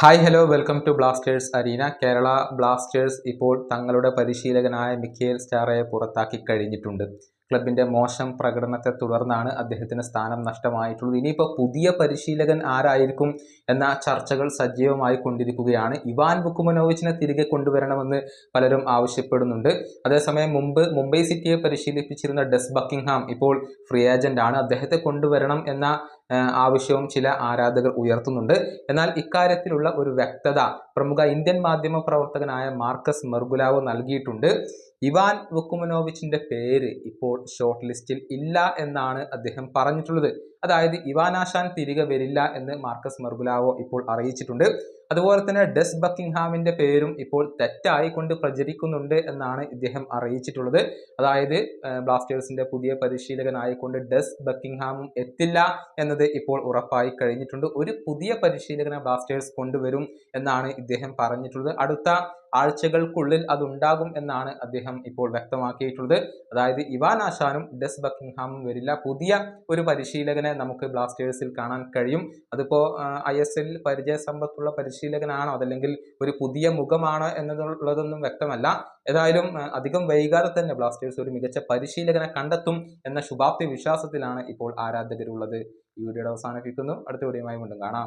Hi hello welcome to Blasters arena Kerala Blasters ഇപ്പോൾ തങ്ങളുടെ പരിശീലകനായ മിക്കേൽ സ്റ്റാറയെ പുറത്താക്കി കഴിഞ്ഞിട്ടുണ്ട്. ക്ലബിന്റെ മോശം പ്രകടനത്തെ തുടർന്നാണ് അദ്ദേഹത്തിന് സ്ഥാനം നഷ്ടമായിട്ടുള്ളത്. ഇനിയിപ്പോൾ പുതിയ പരിശീലകൻ ആരായിരിക്കും എന്ന ചർച്ചകൾ സജീവമായി കൊണ്ടിരിക്കുകയാണ്. ഇവാൻ ബുക്കുമനോവിച്ചിനെ തിരികെ കൊണ്ടുവരണമെന്ന് പലരും ആവശ്യപ്പെടുന്നുണ്ട്. അതേസമയം മുമ്പ് മുംബൈ സിറ്റിയെ പരിശീലിപ്പിച്ചിരുന്ന ഡെസ് ബക്കിംഗ്ഹാം ഇപ്പോൾ ഫ്രീ ഏജന്റ് ആണ് അദ്ദേഹത്തെ കൊണ്ടുവരണം എന്ന ആവശ്യവും ചില ആരാധകർ ഉയർത്തുന്നുണ്ട്. എന്നാൽ ഇക്കാര്യത്തിലുള്ള ഒരു വ്യക്തത പ്രമുഖ ഇന്ത്യൻ മാധ്യമ പ്രവർത്തകനായ മാർക്കസ് മെർഗുലാവോ നൽകിയിട്ടുണ്ട്. ഇവാൻ വുക്കുമനോവിച്ചിന്റെ പേര് ഇപ്പോൾ ഷോർട്ട് ലിസ്റ്റിൽ ഇല്ല എന്നാണ് അദ്ദേഹം പറഞ്ഞിട്ടുള്ളത്. അതായത് ഇവാനാശാൻ തിരികെ വരില്ല എന്ന് മാർക്കസ് മെർഗുലാവോ ഇപ്പോൾ അറിയിച്ചിട്ടുണ്ട്. അതുപോലെ തന്നെ ഡെസ് ബക്കിംഗ്ഹാമിന്റെ പേരും ഇപ്പോൾ തെറ്റായി കൊണ്ട് പ്രചരിക്കുന്നുണ്ട് എന്നാണ് ഇദ്ദേഹം അറിയിച്ചിട്ടുള്ളത്. അതായത് ബ്ലാസ്റ്റേഴ്സിന്റെ പുതിയ പരിശീലകനായിക്കൊണ്ട് ഡെസ് ബക്കിംഗ്ഹാമും എത്തില്ല എന്നത് ഇപ്പോൾ ഉറപ്പായി കഴിഞ്ഞിട്ടുണ്ട്. ഒരു പുതിയ പരിശീലകനെ ബ്ലാസ്റ്റേഴ്സ് കൊണ്ടുവരും എന്നാണ് ഇദ്ദേഹം പറഞ്ഞിട്ടുള്ളത്. അടുത്ത ആഴ്ചകൾക്കുള്ളിൽ അതുണ്ടാകും എന്നാണ് അദ്ദേഹം ഇപ്പോൾ വ്യക്തമാക്കിയിട്ടുള്ളത്. അതായത് ഇവാൻ ആശാനും ഡെസ് ബക്കിംഗ്ഹാമും വരില്ല. പുതിയ ഒരു പരിശീലകനെ നമുക്ക് ബ്ലാസ്റ്റേഴ്സിൽ കാണാൻ കഴിയും. അതിപ്പോൾ ഐ എസ് എൽ പരിചയസമ്പത്തുള്ള പരിശീലകനാണോ അതല്ലെങ്കിൽ ഒരു പുതിയ മുഖമാണോ എന്നതുള്ളതൊന്നും വ്യക്തമല്ല. ഏതായാലും അധികം വൈകാതെ തന്നെ ബ്ലാസ്റ്റേഴ്സ് ഒരു മികച്ച പരിശീലകനെ കണ്ടെത്തും എന്ന ശുഭാപ്തി വിശ്വാസത്തിലാണ് ഇപ്പോൾ ആരാധകരുള്ളത്. ഈ വീഡിയോയുടെ അവസാനിപ്പിക്കുന്നു അടുത്ത വീഡിയോയുമായി വീണ്ടും കാണാം.